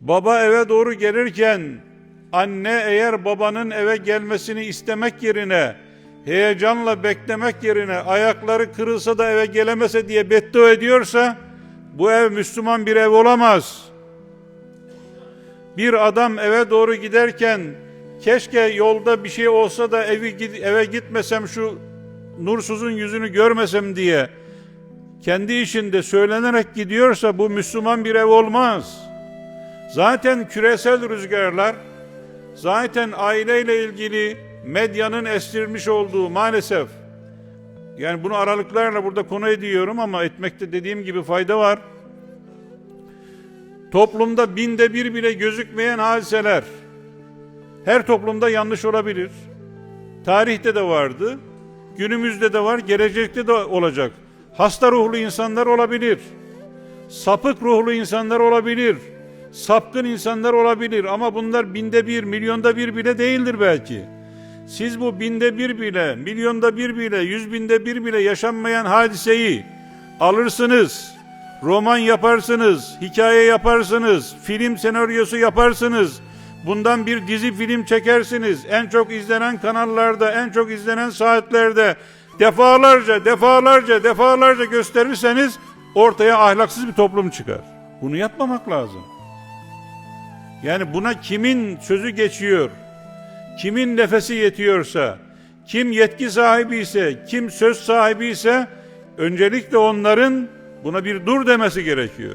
Baba eve doğru gelirken anne eğer babanın eve gelmesini istemek yerine heyecanla beklemek yerine ayakları kırılsa da eve gelemese diye beddua ediyorsa bu ev Müslüman bir ev olamaz. Bir adam eve doğru giderken keşke yolda bir şey olsa da evi eve gitmesem şu nursuzun yüzünü görmesem diye kendi işinde söylenerek gidiyorsa bu Müslüman bir ev olmaz. Zaten küresel rüzgarlar, zaten aileyle ilgili medyanın estirmiş olduğu maalesef, yani bunu aralıklarla burada konu ediyorum ama etmekte dediğim gibi fayda var. Toplumda binde bir bile gözükmeyen hadiseler, her toplumda yanlış olabilir. Tarihte de vardı, günümüzde de var, gelecekte de olacak. Hasta ruhlu insanlar olabilir. Sapık ruhlu insanlar olabilir. Sapkın insanlar olabilir ama bunlar binde bir, milyonda bir bile değildir belki. Siz bu binde bir bile, milyonda bir bile, yüz binde bir bile yaşanmayan hadiseyi alırsınız, roman yaparsınız, hikaye yaparsınız, film senaryosu yaparsınız, bundan bir dizi film çekersiniz, en çok izlenen kanallarda, en çok izlenen saatlerde defalarca, defalarca, defalarca gösterirseniz ortaya ahlaksız bir toplum çıkar. Bunu yapmamak lazım. Yani buna kimin sözü geçiyor, kimin nefesi yetiyorsa, kim yetki sahibi ise, kim söz sahibi ise öncelikle onların buna bir dur demesi gerekiyor.